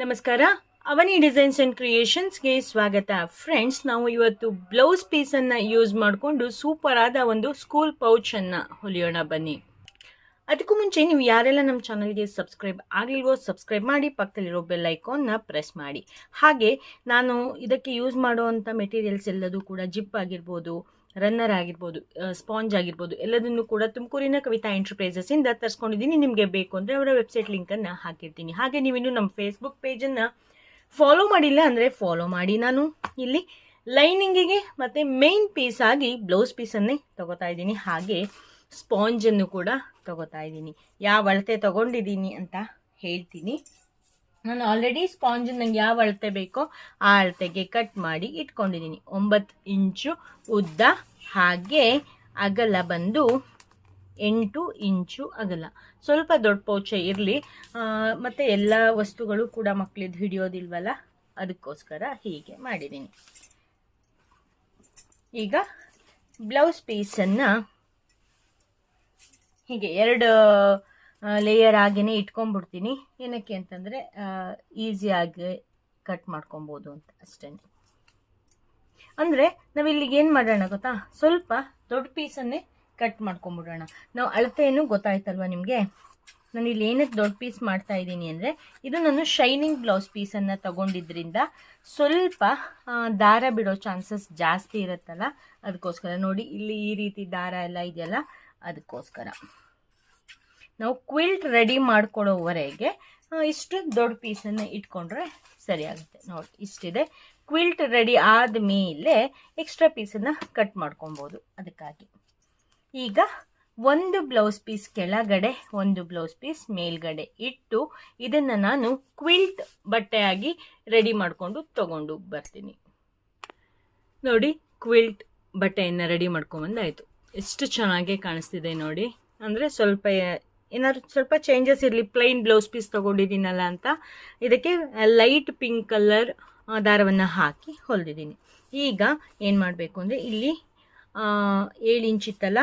ನಮಸ್ಕಾರ. ಅವನಿ designs and ಕ್ರಿಯೇಷನ್ಸ್ಗೆ ಸ್ವಾಗತ. Friends ನಾವು ಇವತ್ತು ಬ್ಲೌಸ್ ಪೀಸನ್ನು ಯೂಸ್ ಮಾಡಿಕೊಂಡು ಸೂಪರ್ ಆದ ಒಂದು ಸ್ಕೂಲ್ ಪೌಚನ್ನು ಹೊಲಿಯೋಣ ಬನ್ನಿ. ಅದಕ್ಕೂ ಮುಂಚೆ ನೀವು ಯಾರೆಲ್ಲ ನಮ್ಮ ಚಾನಲ್ಗೆ ಸಬ್ಸ್ಕ್ರೈಬ್ ಆಗಲಿಲ್ವೋ ಸಬ್ಸ್ಕ್ರೈಬ್ ಮಾಡಿ, ಪಕ್ಕದಲ್ಲಿರೋ ಬೆಲ್ ಐಕಾನ್ನ ಪ್ರೆಸ್ ಮಾಡಿ. ಹಾಗೆ ನಾನು ಇದಕ್ಕೆ ಯೂಸ್ ಮಾಡುವಂಥ ಮೆಟೀರಿಯಲ್ಸ್ ಎಲ್ಲದೂ ಕೂಡ ಜಿಪ್ ಆಗಿರ್ಬೋದು ರನ್ನರ್ ಆಗಿರ್ಬೋದು ಸ್ಪಾಂಜ್ ಆಗಿರ್ಬೋದು, ಎಲ್ಲದನ್ನು ಕೂಡ ತುಮಕೂರಿನ ಕವಿತಾ ಎಂಟರ್ಪ್ರೈಸಸ್ ಇಂದ ತರಿಸ್ಕೊಂಡಿದ್ದೀನಿ. ನಿಮಗೆ ಬೇಕು ಅಂದರೆ ಅವರ ವೆಬ್ಸೈಟ್ ಲಿಂಕನ್ನು ಹಾಕಿರ್ತೀನಿ. ಹಾಗೆ ನೀವಿನ್ನು ನಮ್ಮ ಫೇಸ್ಬುಕ್ ಪೇಜನ್ನು ಫಾಲೋ ಮಾಡಿಲ್ಲ ಅಂದರೆ ಫಾಲೋ ಮಾಡಿ ನಾನು. ಇಲ್ಲಿ ಲೈನಿಂಗಿಗೆ ಮತ್ತು ಮೇನ್ ಪೀಸ್ ಆಗಿ ಬ್ಲೌಸ್ ಪೀಸನ್ನೇ ತಗೋತಾ ಇದ್ದೀನಿ. ಹಾಗೆ ಸ್ಪಾಂಜನ್ನು ಕೂಡ ತಗೋತಾ ಇದ್ದೀನಿ. ಯಾವ ಅಳತೆ ತಗೊಂಡಿದ್ದೀನಿ ಅಂತ ಹೇಳ್ತೀನಿ. ನಾನು ಆಲ್ರೆಡಿ ಸ್ಪಾಂಜ್ ನಂಗೆ ಯಾವ ಅಳತೆ ಬೇಕೋ ಆ ಅಳತೆಗೆ ಕಟ್ ಮಾಡಿ ಇಟ್ಕೊಂಡಿದ್ದೀನಿ ಒಂಬತ್ತು ಇಂಚು ಉದ್ದ ಹಾಗೆ ಅಗಲ ಬಂದು ಎಂಟು ಇಂಚು ಅಗಲ. ಸ್ವಲ್ಪ ದೊಡ್ಡ ಪೌಚೆ ಇರಲಿ. ಮತ್ತು ಎಲ್ಲ ವಸ್ತುಗಳು ಕೂಡ ಮಕ್ಕಳಿದ್ದು ಹಿಡಿಯೋದಿಲ್ವಲ್ಲ? ಅದಕ್ಕೋಸ್ಕರ ಹೀಗೆ ಮಾಡಿದ್ದೀನಿ ಈಗ ಬ್ಲೌಸ್ ಪೀಸನ್ನು ಹೀಗೆ ಎರಡು ಲೇಯರ್ ಆಗಿನೇ ಇಟ್ಕೊಂಡ್ಬಿಡ್ತೀನಿ. ಏನಕ್ಕೆ ಅಂತಂದರೆ ಈಸಿಯಾಗಿ ಕಟ್ ಮಾಡ್ಕೊಬೋದು ಅಂತ ಅಷ್ಟೇ. ಅಂದರೆ ನಾವಿಲ್ಲಿಗೇನು ಮಾಡೋಣ ಗೊತ್ತಾ? ಸ್ವಲ್ಪ ದೊಡ್ಡ ಪೀಸನ್ನೇ ಕಟ್ ಮಾಡ್ಕೊಂಬಿಡೋಣ ನಾವು ಅಳತೆಯನ್ನು ಗೊತ್ತಾಯ್ತಲ್ವ ನಿಮಗೆ? ನಾನು ಇಲ್ಲಿ ಏನಕ್ಕೆ ದೊಡ್ಡ ಪೀಸ್ ಮಾಡ್ತಾ ಇದ್ದೀನಿ ಅಂದರೆ, ಇದು ನಾನು ಶೈನಿಂಗ್ ಬ್ಲೌಸ್ ಪೀಸನ್ನು ತಗೊಂಡಿದ್ರಿಂದ ಸ್ವಲ್ಪ ದಾರ ಬಿಡೋ ಚಾನ್ಸಸ್ ಜಾಸ್ತಿ ಇರುತ್ತಲ್ಲ? ಅದಕ್ಕೋಸ್ಕರ ನೋಡಿ, ಇಲ್ಲಿ ಈ ರೀತಿ ದಾರ ಎಲ್ಲ ಇದೆಯಲ್ಲ? ಅದಕ್ಕೋಸ್ಕರ. ನಾವು ಕ್ವಿಲ್ಟ್ ರೆಡಿ ಮಾಡ್ಕೊಳ್ಳೋವರೆಗೆ ಇಷ್ಟು ದೊಡ್ಡ ಪೀಸನ್ನು ಇಟ್ಕೊಂಡ್ರೆ ಸರಿಯಾಗುತ್ತೆ ನೋಡಿ, ಇಷ್ಟಿದೆ. ಕ್ವಿಲ್ಟ್ ರೆಡಿ ಆದಮೇಲೆ ಎಕ್ಸ್ಟ್ರಾ ಪೀಸನ್ನು ಕಟ್ ಮಾಡ್ಕೊಬೋದು ಅದಕ್ಕಾಗಿ. ಈಗ ಒಂದು ಬ್ಲೌಸ್ ಪೀಸ್ ಕೆಳಗಡೆ, ಒಂದು ಬ್ಲೌಸ್ ಪೀಸ್ ಮೇಲ್ಗಡೆ ಇಟ್ಟು ಇದನ್ನು ನಾನು ಕ್ವಿಲ್ಟ್ ಬಟ್ಟೆಯಾಗಿ ರೆಡಿ ಮಾಡಿಕೊಂಡು ತಗೊಂಡು ಬರ್ತೀನಿ. ನೋಡಿ ಕ್ವಿಲ್ಟ್ ಬಟ್ಟೆಯನ್ನು ರೆಡಿ ಮಾಡ್ಕೊಂಬಂದಾಯಿತು ಎಷ್ಟು ಚೆನ್ನಾಗಿ ಕಾಣಿಸ್ತಿದೆ ನೋಡಿ. ಅಂದರೆ ಸ್ವಲ್ಪ ಏನಾದ್ರು ಸ್ವಲ್ಪ ಚೇಂಜಸ್ ಇರಲಿ ಪ್ಲೈನ್ ಬ್ಲೌಸ್ ಪೀಸ್ ತೊಗೊಂಡಿದ್ದೀನಲ್ಲ ಅಂತ. ಇದಕ್ಕೆ ಲೈಟ್ ಪಿಂಕ್ ಕಲರ್ ದಾರವನ್ನು ಹಾಕಿ ಹೊಲಿದಿದ್ದೀನಿ. ಈಗ ಏನು ಮಾಡಬೇಕು ಅಂದರೆ ಇಲ್ಲಿ ಏಳು ಇಂಚ್ ಇತ್ತಲ್ಲ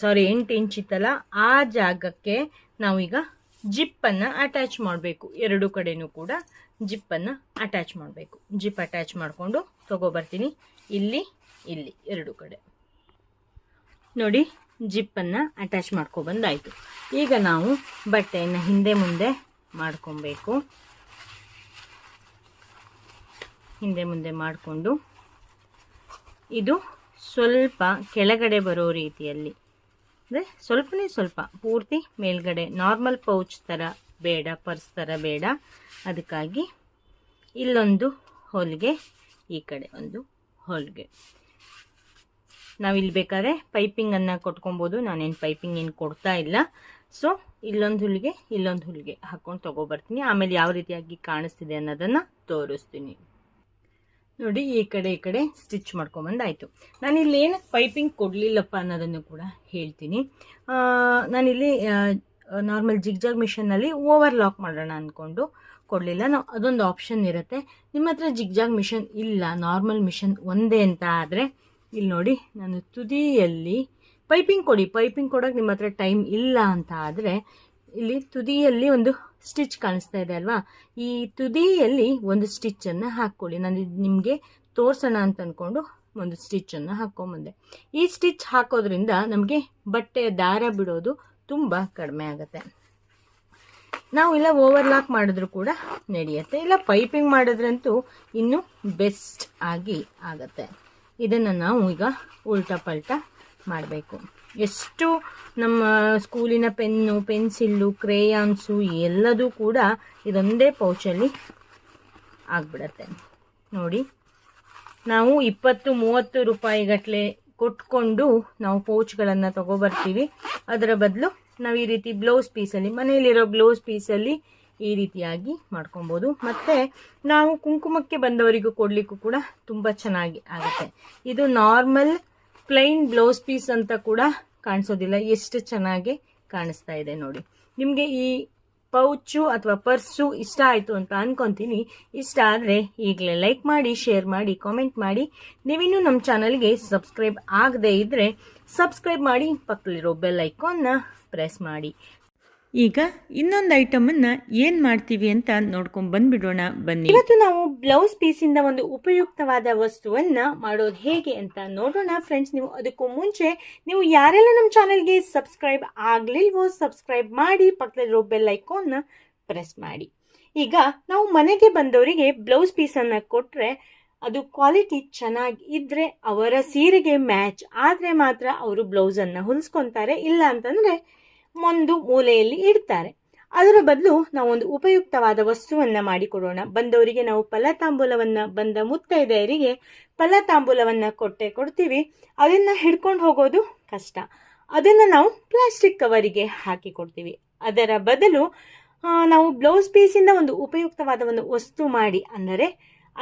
ಸಾರಿ ಎಂಟು ಇಂಚ್ ಇತ್ತಲ್ಲ, ಆ ಜಾಗಕ್ಕೆ ನಾವೀಗ ಜಿಪ್ಪನ್ನು ಅಟ್ಯಾಚ್ ಮಾಡಬೇಕು. ಎರಡು ಕಡೆಯೂ ಕೂಡ ಜಿಪ್ಪನ್ನು ಅಟ್ಯಾಚ್ ಮಾಡಬೇಕು. ಜಿಪ್ ಅಟ್ಯಾಚ್ ಮಾಡಿಕೊಂಡು ತೊಗೊಬರ್ತೀನಿ ಇಲ್ಲಿ ಇಲ್ಲಿ, ಎರಡು ಕಡೆ. ನೋಡಿ ಜಿಪ್ಪನ್ನು ಅಟ್ಯಾಚ್ ಮಾಡ್ಕೊಬಂದಾಯಿತು. ಈಗ ನಾವು ಬಟ್ಟೆಯನ್ನು ಹಿಂದೆ ಮುಂದೆ ಮಾಡ್ಕೊಬೇಕು. ಹಿಂದೆ ಮುಂದೆ ಮಾಡಿಕೊಂಡು ಇದು ಸ್ವಲ್ಪ ಕೆಳಗಡೆ ಬರೋ ರೀತಿಯಲ್ಲಿ. ಅಂದರೆ ಸ್ವಲ್ಪನೇ ಸ್ವಲ್ಪ, ಪೂರ್ತಿ ಮೇಲ್ಗಡೆ ನಾರ್ಮಲ್ ಪೌಚ್ ಥರ ಬೇಡ ಪರ್ಸ್ ಥರ ಬೇಡ. ಅದಕ್ಕಾಗಿ ಇಲ್ಲೊಂದು ಹೊಲಿಗೆ, ಈ ಕಡೆ ಒಂದು ಹೊಲಿಗೆ. ನಾವಿಲ್ಲಿ ಬೇಕಾದ್ರೆ ಪೈಪಿಂಗನ್ನು ಕೊಟ್ಕೊಬೋದು. ನಾನೇನು ಪೈಪಿಂಗ್ ಏನು ಕೊಡ್ತಾ ಇಲ್ಲ. ಸೊ ಇಲ್ಲೊಂದು ಹುಲಿಗೆ ಇಲ್ಲೊಂದು ಹುಲಿಗೆ ಹಾಕ್ಕೊಂಡು ತೊಗೊಬರ್ತೀನಿ. ಆಮೇಲೆ ಯಾವ ರೀತಿಯಾಗಿ ಕಾಣಿಸ್ತಿದೆ ಅನ್ನೋದನ್ನು ತೋರಿಸ್ತೀನಿ. ನೋಡಿ, ಈ ಕಡೆ ಈ ಕಡೆ ಸ್ಟಿಚ್ ಮಾಡ್ಕೊಂಬಂದಾಯಿತು. ನಾನಿಲ್ಲಿ ಏನು ಪೈಪಿಂಗ್ ಕೊಡಲಿಲ್ಲಪ್ಪ ಅನ್ನೋದನ್ನು ಕೂಡ ಹೇಳ್ತೀನಿ. ನಾನಿಲ್ಲಿ ನಾರ್ಮಲ್ ಜಿಗ್ಜಾಗ್ ಮಿಷನ್ನಲ್ಲಿ ಓವರ್ ಲಾಕ್ ಮಾಡೋಣ ಅಂದ್ಕೊಂಡು ಕೊಡಲಿಲ್ಲ. ನಾವು ಅದೊಂದು ಆಪ್ಷನ್ ಇರುತ್ತೆ. ನಿಮ್ಮ ಹತ್ರ ಜಿಗ್ಜಾಗ್ ಮಿಷನ್ ಇಲ್ಲ ನಾರ್ಮಲ್ ಮಿಷನ್ ಒಂದೇ ಅಂತ ಆದರೆ ಇಲ್ಲಿ ನೋಡಿ, ನಾನು ತುದಿಯಲ್ಲಿ ಪೈಪಿಂಗ್ ಕೊಡಿ, ಪೈಪಿಂಗ್ ಕೊಡೋಕೆ ನಿಮ್ಮ ಹತ್ರ ಟೈಮ್ ಇಲ್ಲ ಅಂತ ಆದರೆ ಇಲ್ಲಿ ತುದಿಯಲ್ಲಿ ಒಂದು ಸ್ಟಿಚ್ ಕಾಣಿಸ್ತಾ ಇದೆ ಅಲ್ವಾ? ಈ ತುದಿಯಲ್ಲಿ ಒಂದು ಸ್ಟಿಚ್ಚನ್ನು ಹಾಕ್ಕೊಳ್ಳಿ. ನಾನು ನಿಮಗೆ ತೋರಿಸೋಣ ಅಂತ ಅಂದ್ಕೊಂಡು ಒಂದು ಸ್ಟಿಚ್ಚನ್ನು ಹಾಕ್ಕೊಂಬಂದೆ ಈ ಸ್ಟಿಚ್ ಹಾಕೋದ್ರಿಂದ ನಮಗೆ ಬಟ್ಟೆಯ ದಾರ ಬಿಡೋದು ತುಂಬ ಕಡಿಮೆ ಆಗುತ್ತೆ. ನಾವು ಇಲ್ಲ ಓವರ್ಲಾಕ್ ಮಾಡಿದ್ರೂ ಕೂಡ ನಡೆಯುತ್ತೆ. ಇಲ್ಲ ಪೈಪಿಂಗ್ ಮಾಡಿದ್ರಂತೂ ಇನ್ನೂ ಬೆಸ್ಟ್ ಆಗಿ ಆಗುತ್ತೆ. ಇದನ್ನು ನಾವು ಈಗ ಉಲ್ಟಾ ಪಲ್ಟಾ ಮಾಡಬೇಕು. ಎಷ್ಟು ನಮ್ಮ ಸ್ಕೂಲಿನ ಪೆನ್ನು, ಪೆನ್ಸಿಲ್ಲು, ಕ್ರೇಯಾನ್ಸು ಎಲ್ಲದೂ ಕೂಡ ಇದೊಂದೇ ಪೌಚಲ್ಲಿ ಆಗ್ಬಿಡತ್ತೆ. ನೋಡಿ, ನಾವು ಇಪ್ಪತ್ತು, ಮೂವತ್ತು ರೂಪಾಯಿ ಗಟ್ಟಲೆ ಕೊಟ್ಕೊಂಡು ನಾವು ಪೌಚ್ಗಳನ್ನು ತಗೊಬರ್ತೀವಿ. ಅದರ ಬದಲು ನಾವು ಈ ರೀತಿ ಬ್ಲೌಸ್ ಪೀಸಲ್ಲಿ ಮನೆಯಲ್ಲಿರೋ ಬ್ಲೌಸ್ ಪೀಸಲ್ಲಿ ಈ ರೀತಿಯಾಗಿ ಮಾಡ್ಕೊಬೋದು. ಮತ್ತು ನಾವು ಕುಂಕುಮಕ್ಕೆ ಬಂದವರಿಗೂ ಕೊಡಲಿಕ್ಕೂ ಕೂಡ ತುಂಬ ಚೆನ್ನಾಗಿ ಆಗುತ್ತೆ. ಇದು ನಾರ್ಮಲ್ ಪ್ಲೈನ್ ಬ್ಲೌಸ್ ಪೀಸ್ ಅಂತ ಕೂಡ ಕಾಣಿಸೋದಿಲ್ಲ. ಎಷ್ಟು ಚೆನ್ನಾಗಿ ಕಾಣಿಸ್ತಾ ಇದೆ ನೋಡಿ. ನಿಮಗೆ ಈ ಪೌಚು ಅಥವಾ ಪರ್ಸು ಇಷ್ಟ ಆಯಿತು ಅಂತ ಅನ್ಕೊಂತೀನಿ. ಇಷ್ಟ ಆದರೆ ಈಗಲೇ ಲೈಕ್ ಮಾಡಿ ಶೇರ್ ಮಾಡಿ ಕಾಮೆಂಟ್ ಮಾಡಿ. ನೀವಿನ್ನೂ ನಮ್ಮ ಚಾನಲ್ಗೆ ಸಬ್ಸ್ಕ್ರೈಬ್ ಆಗದೇ ಇದ್ದರೆ ಸಬ್ಸ್ಕ್ರೈಬ್ ಮಾಡಿ, ಪಕ್ಕದಲ್ಲಿರೋ ಬೆಲ್ ಐಕಾನ್ನ ಪ್ರೆಸ್ ಮಾಡಿ. ಈಗ ಇನ್ನೊಂದು ಐಟಮನ್ನು ಏನು ಮಾಡ್ತೀವಿ ಅಂತ ನೋಡ್ಕೊಂಡು ಬಂದ್ಬಿಡೋಣ ಬನ್ನಿ. ಇವತ್ತು ನಾವು ಬ್ಲೌಸ್ ಪೀಸಿಂದ ಒಂದು ಉಪಯುಕ್ತವಾದ ವಸ್ತುವನ್ನ ಮಾಡೋದು ಹೇಗೆ ಅಂತ ನೋಡೋಣ ಫ್ರೆಂಡ್ಸ್. ನೀವು ಅದಕ್ಕೂ ಮುಂಚೆ ನೀವು ಯಾರೆಲ್ಲ ನಮ್ಮ ಚಾನೆಲ್ಗೆ ಸಬ್ಸ್ಕ್ರೈಬ್ ಆಗ್ಲಿಲ್ವೋ ಸಬ್ಸ್ಕ್ರೈಬ್ ಮಾಡಿ, ಪಕ್ಕದಲ್ಲಿರೋ ಬೆಲ್ ಐಕಾನ್ನ ಪ್ರೆಸ್ ಮಾಡಿ. ಈಗ ನಾವು ಮನೆಗೆ ಬಂದವರಿಗೆ ಬ್ಲೌಸ್ ಪೀಸನ್ನು ಕೊಟ್ಟರೆ ಅದು ಕ್ವಾಲಿಟಿ ಚೆನ್ನಾಗಿ ಇದ್ರೆ ಅವರ ಸೀರೆಗೆ ಮ್ಯಾಚ್ ಆದರೆ ಮಾತ್ರ ಅವರು ಬ್ಲೌಸನ್ನು ಹೊಲಿಸ್ಕೊತಾರೆ. ಇಲ್ಲ ಅಂತಂದರೆ ಒಂದು ಮೂಲೆಯಲ್ಲಿ ಇಡ್ತಾರೆ. ಅದರ ಬದಲು ನಾವು ಒಂದು ಉಪಯುಕ್ತವಾದ ವಸ್ತುವನ್ನ ಮಾಡಿಕೊಡೋಣ. ಬಂದವರಿಗೆ ನಾವು ಫಲತಾಂಬೂಲವನ್ನ, ಬಂದ ಮುತ್ತೈದೆಯರಿಗೆ ಫಲತಾಂಬೂಲವನ್ನ ಕೊಟ್ಟೆ ಕೊಡ್ತೀವಿ. ಅದನ್ನ ಹಿಡ್ಕೊಂಡು ಹೋಗೋದು ಕಷ್ಟ. ಅದನ್ನ ನಾವು ಪ್ಲಾಸ್ಟಿಕ್ ಕವರಿಗೆ ಹಾಕಿ ಕೊಡ್ತೀವಿ. ಅದರ ಬದಲು ನಾವು ಬ್ಲೌಸ್ ಪೀಸಿಂದ ಒಂದು ಉಪಯುಕ್ತವಾದ ಒಂದು ವಸ್ತು ಮಾಡಿ, ಅಂದರೆ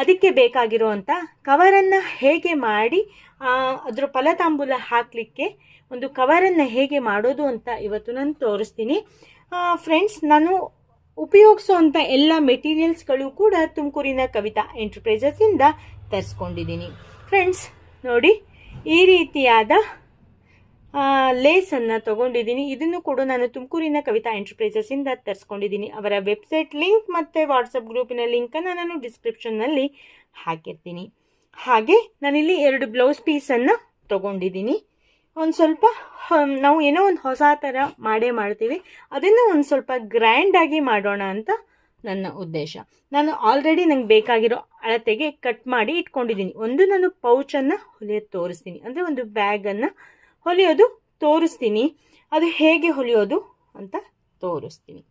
ಅದಕ್ಕೆ ಬೇಕಾಗಿರುವಂಥ ಕವರನ್ನು ಹೇಗೆ ಮಾಡಿ ಅದರ ಫಲತಾಂಬೂಲ ಹಾಕಲಿಕ್ಕೆ ಒಂದು ಕವರನ್ನು ಹೇಗೆ ಮಾಡೋದು ಅಂತ ಇವತ್ತು ನಾನು ತೋರಿಸ್ತೀನಿ. ಫ್ರೆಂಡ್ಸ್ ನಾನು ಉಪಯೋಗಿಸುವಂಥ ಎಲ್ಲ ಮೆಟೀರಿಯಲ್ಸ್ಗಳು ಕೂಡ ತುಮಕೂರಿನ ಕವಿತಾ ಎಂಟರ್ಪ್ರೈಸಸ್ಸಿಂದ ತರಿಸ್ಕೊಂಡಿದ್ದೀನಿ. ಫ್ರೆಂಡ್ಸ್ ನೋಡಿ, ಈ ರೀತಿಯಾದ ಲೇಸನ್ನು ತಗೊಂಡಿದ್ದೀನಿ. ಇದನ್ನು ಕೂಡ ನಾನು ತುಮಕೂರಿನ ಕವಿತಾ ಎಂಟರ್ಪ್ರೈಸಸ್ಸಿಂದ ತರಿಸ್ಕೊಂಡಿದ್ದೀನಿ. ಅವರ ವೆಬ್ಸೈಟ್ ಲಿಂಕ್ ಮತ್ತು ವಾಟ್ಸಪ್ ಗ್ರೂಪಿನ ಲಿಂಕನ್ನು ನಾನು ಡಿಸ್ಕ್ರಿಪ್ಷನ್ನಲ್ಲಿ ಹಾಕಿರ್ತೀನಿ. ಹಾಗೆ ನಾನಿಲ್ಲಿ ಎರಡು ಬ್ಲೌಸ್ ಪೀಸನ್ನು ತಗೊಂಡಿದ್ದೀನಿ. ಒಂದು ಸ್ವಲ್ಪ ನಾವು ಏನೋ ಒಂದು ಹೊಸ ಥರ ಮಾಡೇ ಮಾಡ್ತೀವಿ. ಅದನ್ನು ಒಂದು ಸ್ವಲ್ಪ ಗ್ರ್ಯಾಂಡಾಗಿ ಮಾಡೋಣ ಅಂತ ನನ್ನ ಉದ್ದೇಶ. ನಾನು ಆಲ್ರೆಡಿ ನಂಗೆ ಬೇಕಾಗಿರೋ ಅಳತೆಗೆ ಕಟ್ ಮಾಡಿ ಇಟ್ಕೊಂಡಿದ್ದೀನಿ. ಒಂದು ನಾನು ಪೌಚನ್ನು ಹೊಲಿಯೋದು ತೋರಿಸ್ತೀನಿ. ಅಂದರೆ ಒಂದು ಬ್ಯಾಗನ್ನು ಹೊಲಿಯೋದು ತೋರಿಸ್ತೀನಿ. ಅದು ಹೇಗೆ ಹೊಲಿಯೋದು ಅಂತ ತೋರಿಸ್ತೀನಿ.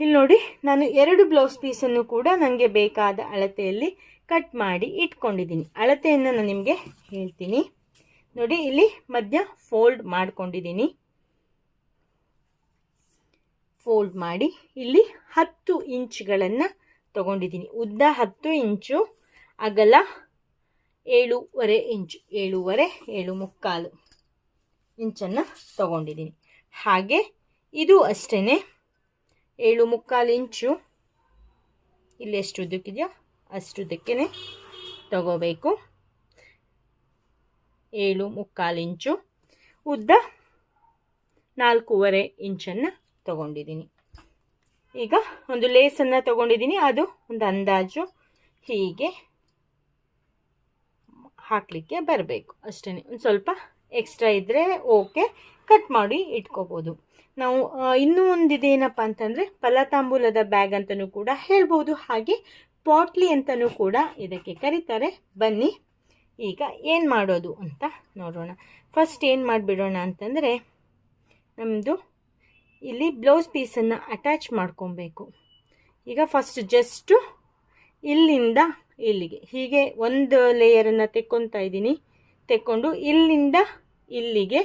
ಇಲ್ಲಿ ನೋಡಿ ನಾನು ಎರಡು ಬ್ಲೌಸ್ ಪೀಸನ್ನು ಕೂಡ ನನಗೆ ಬೇಕಾದ ಅಳತೆಯಲ್ಲಿ ಕಟ್ ಮಾಡಿ ಇಟ್ಕೊಂಡಿದ್ದೀನಿ. ಅಳತೆಯನ್ನು ನಾನು ನಿಮಗೆ ಹೇಳ್ತೀನಿ. ನೋಡಿ, ಇಲ್ಲಿ ಮಧ್ಯ ಫೋಲ್ಡ್ ಮಾಡ್ಕೊಂಡಿದ್ದೀನಿ. ಫೋಲ್ಡ್ ಮಾಡಿ ಇಲ್ಲಿ ಹತ್ತು ಇಂಚ್ಗಳನ್ನು ತಗೊಂಡಿದ್ದೀನಿ. ಉದ್ದ ಹತ್ತು ಇಂಚು, ಅಗಲ ಏಳೂವರೆ ಇಂಚು, ಏಳೂವರೆ ಏಳು ಮುಕ್ಕಾಲು ಇಂಚನ್ನು ತಗೊಂಡಿದ್ದೀನಿ. ಹಾಗೆ ಇದು ಅಷ್ಟೇ ಏಳು ಮುಕ್ಕಾಲು ಇಂಚು. ಇಲ್ಲಿ ಎಷ್ಟು ಉದ್ದಕ್ಕಿದೆಯೋ ಅಷ್ಟು ಉದ್ದಕ್ಕೇ ತಗೋಬೇಕು. ಏಳು ಮುಕ್ಕಾಲು ಇಂಚು. ಉದ್ದ ನಾಲ್ಕೂವರೆ ಇಂಚನ್ನು ತಗೊಂಡಿದ್ದೀನಿ. ಈಗ ಒಂದು ಲೇಸನ್ನು ತಗೊಂಡಿದ್ದೀನಿ. ಅದು ಒಂದು ಅಂದಾಜು ಹೀಗೆ ಹಾಕಲಿಕ್ಕೆ ಬರಬೇಕು. ಅಷ್ಟೇ ಒಂದು ಸ್ವಲ್ಪ ಎಕ್ಸ್ಟ್ರಾ ಇದ್ದರೆ ಓಕೆ, ಕಟ್ ಮಾಡಿ ಇಟ್ಕೋಬೋದು. ನಾವು ಇನ್ನೂ ಒಂದು ಇದೇನಪ್ಪ ಅಂತಂದರೆ ಫಲತಾಂಬೂಲದ ಬ್ಯಾಗ್ ಅಂತಲೂ ಕೂಡ ಹೇಳ್ಬೋದು. ಹಾಗೆ ಪಾಟ್ಲಿ ಅಂತಲೂ ಕೂಡ ಇದಕ್ಕೆ ಕರೀತಾರೆ. ಬನ್ನಿ, ಈಗ ಏನು ಮಾಡೋದು ಅಂತ ನೋಡೋಣ. ಫಸ್ಟ್ ಏನು ಮಾಡಿಬಿಡೋಣ ಅಂತಂದರೆ ನಮ್ಮದು ಇಲ್ಲಿ ಬ್ಲೌಸ್ ಪೀಸನ್ನು ಅಟ್ಯಾಚ್ ಮಾಡ್ಕೊಬೇಕು. ಈಗ ಫಸ್ಟ್ ಜಸ್ಟು ಇಲ್ಲಿಂದ ಇಲ್ಲಿಗೆ, ಹೀಗೆ ಒಂದು ಲೇಯರನ್ನು ತೆಕ್ಕೊತಾ ಇದ್ದೀನಿ. ತೆಕ್ಕೊಂಡು ಇಲ್ಲಿಂದ ಇಲ್ಲಿಗೆ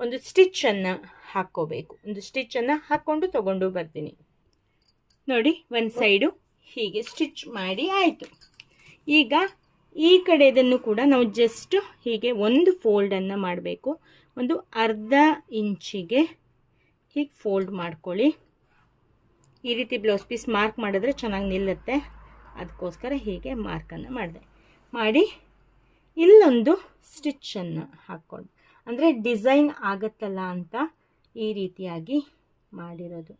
ಒಂದು ಸ್ಟಿಚ್ಚನ್ನು ಹಾಕ್ಕೋಬೇಕು. ಒಂದು ಸ್ಟಿಚ್ಚನ್ನು ಹಾಕ್ಕೊಂಡು ತಗೊಂಡು ಬರ್ತೀನಿ. ನೋಡಿ, ಒಂದು ಸೈಡು ಹೀಗೆ ಸ್ಟಿಚ್ ಮಾಡಿ ಆಯಿತು. ಈಗ ಈ ಕಡೆದನ್ನು ಕೂಡ ನಾವು ಜಸ್ಟ್ ಹೀಗೆ ಒಂದು ಫೋಲ್ಡನ್ನು ಮಾಡಬೇಕು. ಒಂದು ಅರ್ಧ ಇಂಚಿಗೆ ಹೀಗೆ ಫೋಲ್ಡ್ ಮಾಡ್ಕೊಳ್ಳಿ. ಈ ರೀತಿ ಬ್ಲೌಸ್ ಪೀಸ್ ಮಾರ್ಕ್ ಮಾಡಿದ್ರೆ ಚೆನ್ನಾಗಿ ನಿಲ್ಲುತ್ತೆ. ಅದಕ್ಕೋಸ್ಕರ ಹೀಗೆ ಮಾರ್ಕನ್ನು ಮಾಡಿದೆ. ಮಾಡಿ ಇಲ್ಲೊಂದು ಸ್ಟಿಚ್ಚನ್ನು ಹಾಕ್ಕೊಂಡು ಅಂದರೆ ಡಿಸೈನ್ ಆಗತ್ತಲ್ಲ ಅಂತ ಈ ರೀತಿಯಾಗಿ ಮಾಡಿರೋದು.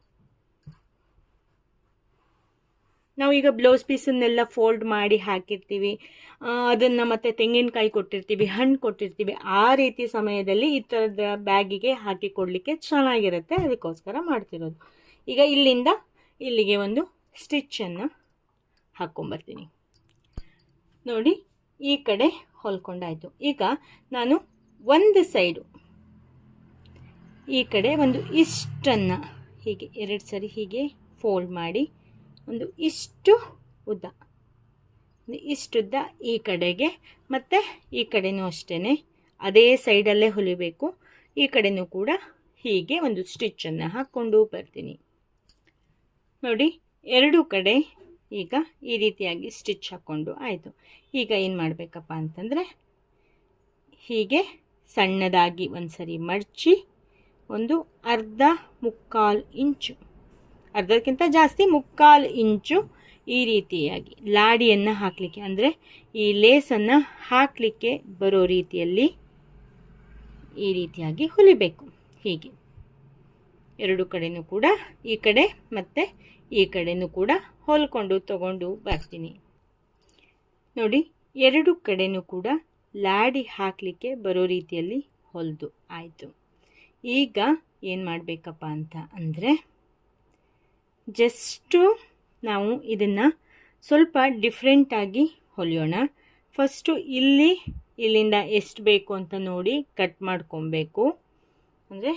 ನಾವು ಈಗ ಬ್ಲೌಸ್ ಪೀಸನ್ನೆಲ್ಲ ಫೋಲ್ಡ್ ಮಾಡಿ ಹಾಕಿರ್ತೀವಿ. ಅದನ್ನು ಮತ್ತೆ ತೆಂಗಿನಕಾಯಿ ಕೊಟ್ಟಿರ್ತೀವಿ, ಹಣ್ಣು ಕೊಟ್ಟಿರ್ತೀವಿ. ಆ ರೀತಿ ಸಮಯದಲ್ಲಿ ಈ ಥರದ ಬ್ಯಾಗಿಗೆ ಹಾಕಿ ಕೊಡಲಿಕ್ಕೆ ಚೆನ್ನಾಗಿರುತ್ತೆ. ಅದಕ್ಕೋಸ್ಕರ ಮಾಡ್ತಿರೋದು. ಈಗ ಇಲ್ಲಿಂದ ಇಲ್ಲಿಗೆ ಒಂದು ಸ್ಟಿಚ್ಚನ್ನು ಹಾಕ್ಕೊಂಬರ್ತೀನಿ. ನೋಡಿ, ಈ ಕಡೆ ಹೊಲ್ಕೊಂಡಾಯಿತು. ಈಗ ನಾನು ಒಂದು ಸೈಡು ಈ ಕಡೆ ಒಂದು ಇಷ್ಟನ್ನು ಹೀಗೆ ಎರಡು ಸರಿ ಹೀಗೆ ಫೋಲ್ಡ್ ಮಾಡಿ ಒಂದು ಇಷ್ಟು ಉದ್ದ. ಇಷ್ಟುದ್ದ ಈ ಕಡೆಗೆ ಮತ್ತು ಈ ಕಡೆನೂ ಅಷ್ಟೇ ಅದೇ ಸೈಡಲ್ಲೇ ಹೊಲಿಬೇಕು. ಈ ಕಡೆನೂ ಕೂಡ ಹೀಗೆ ಒಂದು ಸ್ಟಿಚ್ಚನ್ನು ಹಾಕ್ಕೊಂಡು ಬರ್ತೀನಿ. ನೋಡಿ, ಎರಡು ಕಡೆ ಈಗ ಈ ರೀತಿಯಾಗಿ ಸ್ಟಿಚ್ ಹಾಕ್ಕೊಂಡು ಆಯಿತು. ಈಗ ಏನು ಮಾಡಬೇಕಪ್ಪ ಅಂತಂದರೆ, ಹೀಗೆ ಸಣ್ಣದಾಗಿ ಒಂದು ಸರಿ ಮಡಚಿ, ಒಂದು ಅರ್ಧ ಮುಕ್ಕಾಲು ಇಂಚು ಅರ್ಧಕ್ಕಿಂತ ಜಾಸ್ತಿ ಮುಕ್ಕಾಲು ಇಂಚು ಈ ರೀತಿಯಾಗಿ ಲಾಡಿಯನ್ನು ಹಾಕಲಿಕ್ಕೆ, ಅಂದರೆ ಈ ಲೇಸನ್ನು ಹಾಕಲಿಕ್ಕೆ ಬರೋ ರೀತಿಯಲ್ಲಿ ಈ ರೀತಿಯಾಗಿ ಹೊಲಿಬೇಕು. ಹೀಗೆ. ಎರಡು ಕಡೆಯೂ ಕೂಡ ಈ ಕಡೆ ಮತ್ತು ಈ ಕಡೆಯೂ ಕೂಡ ಹೊಲ್ಕೊಂಡು ತಗೊಂಡು ಬರ್ತೀನಿ. ನೋಡಿ, ಎರಡು ಕಡೆನೂ ಕೂಡ ಲಾಡಿ ಹಾಕಲಿಕ್ಕೆ ಬರೋ ರೀತಿಯಲ್ಲಿ ಹೊಲ್ದು. ಆಯಿತು. ಈಗ ಏನು ಮಾಡಬೇಕಪ್ಪ ಅಂತ ಅಂದರೆ, ಜಸ್ಟು ನಾವು ಇದನ್ನು ಸ್ವಲ್ಪ ಡಿಫ್ರೆಂಟಾಗಿ ಹೊಲಿಯೋಣ. ಫಸ್ಟು ಇಲ್ಲಿ, ಇಲ್ಲಿಂದ ಎಷ್ಟು ಬೇಕು ಅಂತ ನೋಡಿ ಕಟ್ ಮಾಡ್ಕೊಬೇಕು. ಅಂದರೆ,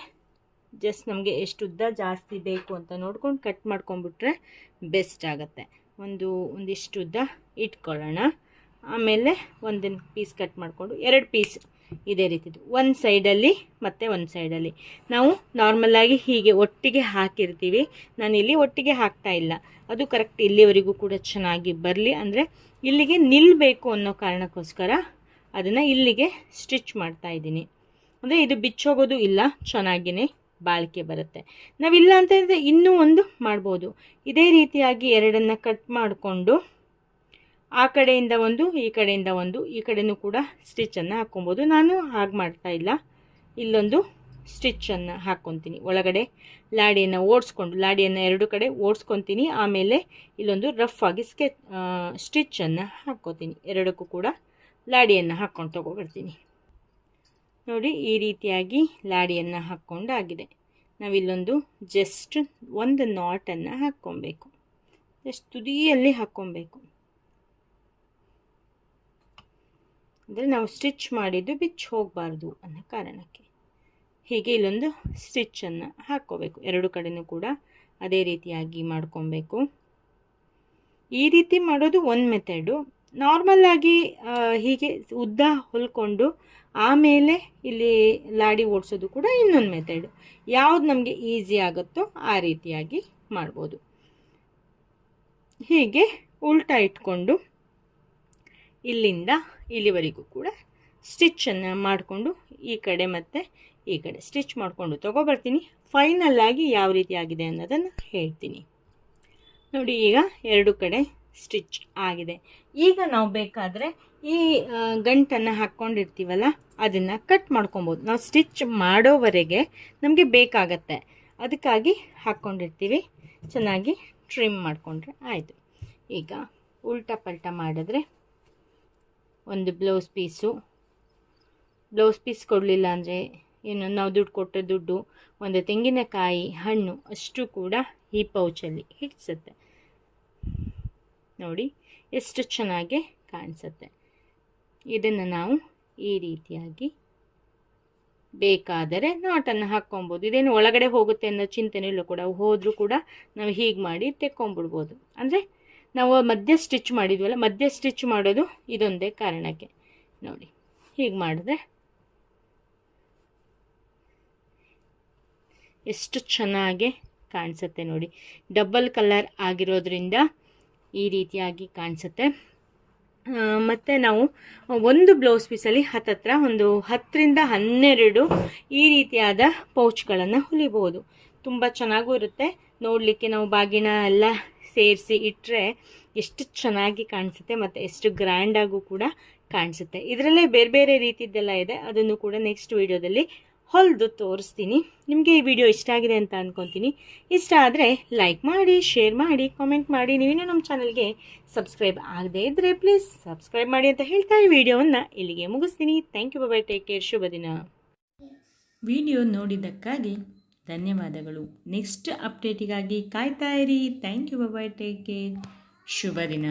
ಜಸ್ಟ್ ನಮಗೆ ಎಷ್ಟು ಉದ್ದ ಜಾಸ್ತಿ ಬೇಕು ಅಂತ ನೋಡ್ಕೊಂಡು ಕಟ್ ಮಾಡ್ಕೊಂಬಿಟ್ರೆ ಬೆಸ್ಟ್ ಆಗುತ್ತೆ. ಒಂದು, ಒಂದಿಷ್ಟು ಉದ್ದ ಇಟ್ಕೊಳ್ಳೋಣ. ಆಮೇಲೆ ಒಂದನ್ನು ಪೀಸ್ ಕಟ್ ಮಾಡಿಕೊಂಡು ಎರಡು ಪೀಸ್ ಇದೇ ರೀತಿದು. ಒಂದು ಸೈಡಲ್ಲಿ ಮತ್ತು ಒಂದು ಸೈಡಲ್ಲಿ ನಾವು ನಾರ್ಮಲಾಗಿ ಹೀಗೆ ಒಟ್ಟಿಗೆ ಹಾಕಿರ್ತೀವಿ. ನಾನು ಇಲ್ಲಿ ಒಟ್ಟಿಗೆ ಹಾಕ್ತಾ ಇಲ್ಲ. ಅದು ಕರೆಕ್ಟ್ ಇಲ್ಲಿವರೆಗೂ ಕೂಡ ಚೆನ್ನಾಗಿ ಬರಲಿ. ಅಂದರೆ ಇಲ್ಲಿಗೆ ನಿಲ್ಲಬೇಕು ಅನ್ನೋ ಕಾರಣಕ್ಕೋಸ್ಕರ ಅದನ್ನು ಇಲ್ಲಿಗೆ ಸ್ಟಿಚ್ ಮಾಡ್ತಾ ಇದ್ದೀನಿ. ಅಂದರೆ ಇದು ಬಿಚ್ಚೋಗೋದು ಇಲ್ಲ ಚೆನ್ನಾಗಿಯೇ ಬಾಳಿಕೆ ಬರುತ್ತೆ. ನಾವಿಲ್ಲ ಅಂತ ಹೇಳಿದ್ರೆ ಇನ್ನೂ ಒಂದು ಮಾಡ್ಬೋದು. ಇದೇ ರೀತಿಯಾಗಿ ಎರಡನ್ನು ಕಟ್ ಮಾಡಿಕೊಂಡು ಆ ಕಡೆಯಿಂದ ಒಂದು, ಈ ಕಡೆಯಿಂದ ಒಂದು, ಈ ಕಡೆಯೂ ಕೂಡ ಸ್ಟಿಚ್ಚನ್ನು ಹಾಕ್ಕೊಬೋದು. ನಾನು ಹಾಗೆ ಮಾಡ್ತಾ ಇಲ್ಲ. ಇಲ್ಲೊಂದು ಸ್ಟಿಚ್ಚನ್ನು ಹಾಕ್ಕೊತೀನಿ. ಒಳಗಡೆ ಲಾಡಿಯನ್ನು ಓಡಿಸ್ಕೊಂಡು, ಲಾಡಿಯನ್ನು ಎರಡು ಕಡೆ ಓಡಿಸ್ಕೊತೀನಿ. ಆಮೇಲೆ ಇಲ್ಲೊಂದು ರಫ್ ಆಗಿ ಸ್ಕೆ ಸ್ಟಿಚ್ಚನ್ನು ಹಾಕ್ಕೋತೀನಿ. ಎರಡಕ್ಕೂ ಕೂಡ ಲಾಡಿಯನ್ನು ಹಾಕ್ಕೊಂಡು ತೊಗೊಬರ್ತೀನಿ. ನೋಡಿ, ಈ ರೀತಿಯಾಗಿ ಲಾಡಿಯನ್ನು ಹಾಕ್ಕೊಂಡಾಗಿದೆ ನಾವಿಲ್ಲೊಂದು ಜಸ್ಟ್ ಒಂದು ನಾಟನ್ನು ಹಾಕ್ಕೊಬೇಕು. ಜಸ್ಟ್ ತುದಿಯಲ್ಲಿ ಹಾಕ್ಕೊಬೇಕು. ಅಂದರೆ ನಾವು ಸ್ಟಿಚ್ ಮಾಡಿದ್ದು ಬಿಚ್ಚಿ ಹೋಗಬಾರ್ದು ಅನ್ನೋ ಕಾರಣಕ್ಕೆ. ಹೀಗೆ ಇಲ್ಲೊಂದು ಸ್ಟಿಚ್ಚನ್ನು ಹಾಕ್ಕೋಬೇಕು. ಎರಡು ಕಡೆಯೂ ಕೂಡ ಅದೇ ರೀತಿಯಾಗಿ ಮಾಡ್ಕೊಬೇಕು. ಈ ರೀತಿ ಮಾಡೋದು ಒಂದು ಮೆಥಡು ನಾರ್ಮಲ್ಲಾಗಿ ಹೀಗೆ ಉದ್ದ ಹೊಲ್ಕೊಂಡು ಆಮೇಲೆ ಇಲ್ಲಿ ಲಾಡಿ ಓಡಿಸೋದು ಕೂಡ ಇನ್ನೊಂದು ಮೆಥಡ್ ಯಾವುದು ನಮಗೆ ಈಸಿ ಆಗುತ್ತೋ ಆ ರೀತಿಯಾಗಿ ಮಾಡ್ಬೋದು. ಹೀಗೆ ಉಲ್ಟಾ ಇಟ್ಕೊಂಡು ಇಲ್ಲಿಂದ ಇಲ್ಲಿವರೆಗೂ ಕೂಡ ಸ್ಟಿಚ್ಚನ್ನು ಮಾಡಿಕೊಂಡು ಈ ಕಡೆ ಮತ್ತು ಈ ಕಡೆ ಸ್ಟಿಚ್ ಮಾಡಿಕೊಂಡು ತೊಗೊಬರ್ತೀನಿ ಫೈನಲ್ಲಾಗಿ ಯಾವ ರೀತಿ ಆಗಿದೆ ಅನ್ನೋದನ್ನು ಹೇಳ್ತೀನಿ. ನೋಡಿ ಈಗ ಎರಡು ಕಡೆ ಸ್ಟಿಚ್ ಆಗಿದೆ. ಈಗ ನಾವು ಬೇಕಾದರೆ ಈ ಗಂಟನ್ನು ಹಾಕ್ಕೊಂಡಿರ್ತೀವಲ್ಲ, ಅದನ್ನು ಕಟ್ ಮಾಡ್ಕೊಬೋದು. ನಾವು ಸ್ಟಿಚ್ ಮಾಡೋವರೆಗೆ ನಮಗೆ ಬೇಕಾಗತ್ತೆ. ಅದಕ್ಕಾಗಿ ಹಾಕ್ಕೊಂಡಿರ್ತೀವಿ. ಚೆನ್ನಾಗಿ ಟ್ರಿಮ್ ಮಾಡಿಕೊಂಡ್ರೆ ಆಯಿತು. ಈಗ ಉಲ್ಟಾ ಪಲ್ಟ ಮಾಡಿದ್ರೆ ಒಂದು ಬ್ಲೌಸ್ ಪೀಸು. ಬ್ಲೌಸ್ ಪೀಸ್ ಕೊಡಲಿಲ್ಲ ಅಂದರೆ ಏನು, ನಾವು ದುಡ್ಡು ಕೊಟ್ಟರೆ ದುಡ್ಡು, ಒಂದು ತೆಂಗಿನಕಾಯಿ ಹಣ್ಣು ಅಷ್ಟು ಕೂಡ ಈ ಪೌಚಲ್ಲಿ ಹಿಡಿಸುತ್ತೆ. ನೋಡಿ ಎಷ್ಟು ಚೆನ್ನಾಗಿ ಕಾಣಿಸುತ್ತೆ. ಇದನ್ನು ನಾವು ಈ ರೀತಿಯಾಗಿ ಬೇಕಾದರೆ ನಾಟನ್ನು ಹಾಕ್ಕೊಬೋದು. ಇದೇನು ಒಳಗಡೆ ಹೋಗುತ್ತೆ ಅನ್ನೋ ಚಿಂತನೆಯಲ್ಲೂ ಕೂಡ, ಹೋದರೂ ಕೂಡ ನಾವು ಹೀಗೆ ಮಾಡಿ ತೆಕ್ಕೊಂಬಿಡ್ಬೋದು. ಅಂದರೆ ನಾವು ಮಧ್ಯ ಸ್ಟಿಚ್ ಮಾಡಿದ್ವಲ್ಲ, ಮಧ್ಯ ಸ್ಟಿಚ್ ಮಾಡೋದು ಇದೊಂದೇ ಕಾರಣಕ್ಕೆ. ನೋಡಿ, ಹೀಗೆ ಮಾಡಿದ್ರೆ ಎಷ್ಟು ಚೆನ್ನಾಗಿ ಕಾಣಿಸುತ್ತೆ ನೋಡಿ. ಡಬಲ್ ಕಲರ್ ಆಗಿರೋದ್ರಿಂದ ಈ ರೀತಿಯಾಗಿ ಕಾಣಿಸುತ್ತೆ. ಮತ್ತು ನಾವು ಒಂದು ಬ್ಲೌಸ್ ಪೀಸಲ್ಲಿ ಹತ್ತತ್ರ ಒಂದು ಹತ್ತರಿಂದ ಹನ್ನೆರಡು ಈ ರೀತಿಯಾದ ಪೌಚ್ಗಳನ್ನು ಹೊಲಿಬೋದು ತುಂಬ ಚೆನ್ನಾಗೂ ಇರುತ್ತೆ. ನೋಡಲಿಕ್ಕೆ ನಾವು ಬಾಗಿನ ಎಲ್ಲ ಸೇರಿಸಿ ಇಟ್ಟರೆ ಎಷ್ಟು ಚೆನ್ನಾಗಿ ಕಾಣಿಸುತ್ತೆ ಮತ್ತು ಎಷ್ಟು ಗ್ರ್ಯಾಂಡಾಗೂ ಕೂಡ ಕಾಣಿಸುತ್ತೆ. ಇದರಲ್ಲೇ ಬೇರೆ ಬೇರೆ ರೀತಿದ್ದೆಲ್ಲ ಇದೆ. ಅದನ್ನು ಕೂಡ ನೆಕ್ಸ್ಟ್ ವೀಡಿಯೋದಲ್ಲಿ ಹೊಲಿದು ತೋರಿಸ್ತೀನಿ. ನಿಮಗೆ ಈ ವಿಡಿಯೋ ಇಷ್ಟ ಆಗಿದೆ ಅಂತ ಅಂದ್ಕೊತೀನಿ ಇಷ್ಟ ಆದರೆ ಲೈಕ್ ಮಾಡಿ ಶೇರ್ ಮಾಡಿ ಕಾಮೆಂಟ್ ಮಾಡಿ. ನೀವೇನೋ ನಮ್ಮ ಚಾನಲ್ಗೆ ಸಬ್ಸ್ಕ್ರೈಬ್ ಆಗದೇ ಇದ್ದರೆ ಪ್ಲೀಸ್ ಸಬ್ಸ್ಕ್ರೈಬ್ ಮಾಡಿ ಅಂತ ಹೇಳ್ತಾ ಈ ವಿಡಿಯೋವನ್ನು ಇಲ್ಲಿಗೆ ಮುಗಿಸ್ತೀನಿ. Thank you bye take care ಶುಭ ದಿನ. ವಿಡಿಯೋ ನೋಡಿದ್ದಕ್ಕಾಗಿ ಧನ್ಯವಾದಗಳು. ನೆಕ್ಸ್ಟ್ ಅಪ್ಡೇಟಿಗಾಗಿ ಕಾಯ್ತಾ ಇರಿ. Thank you bye take care ಶುಭ ದಿನ.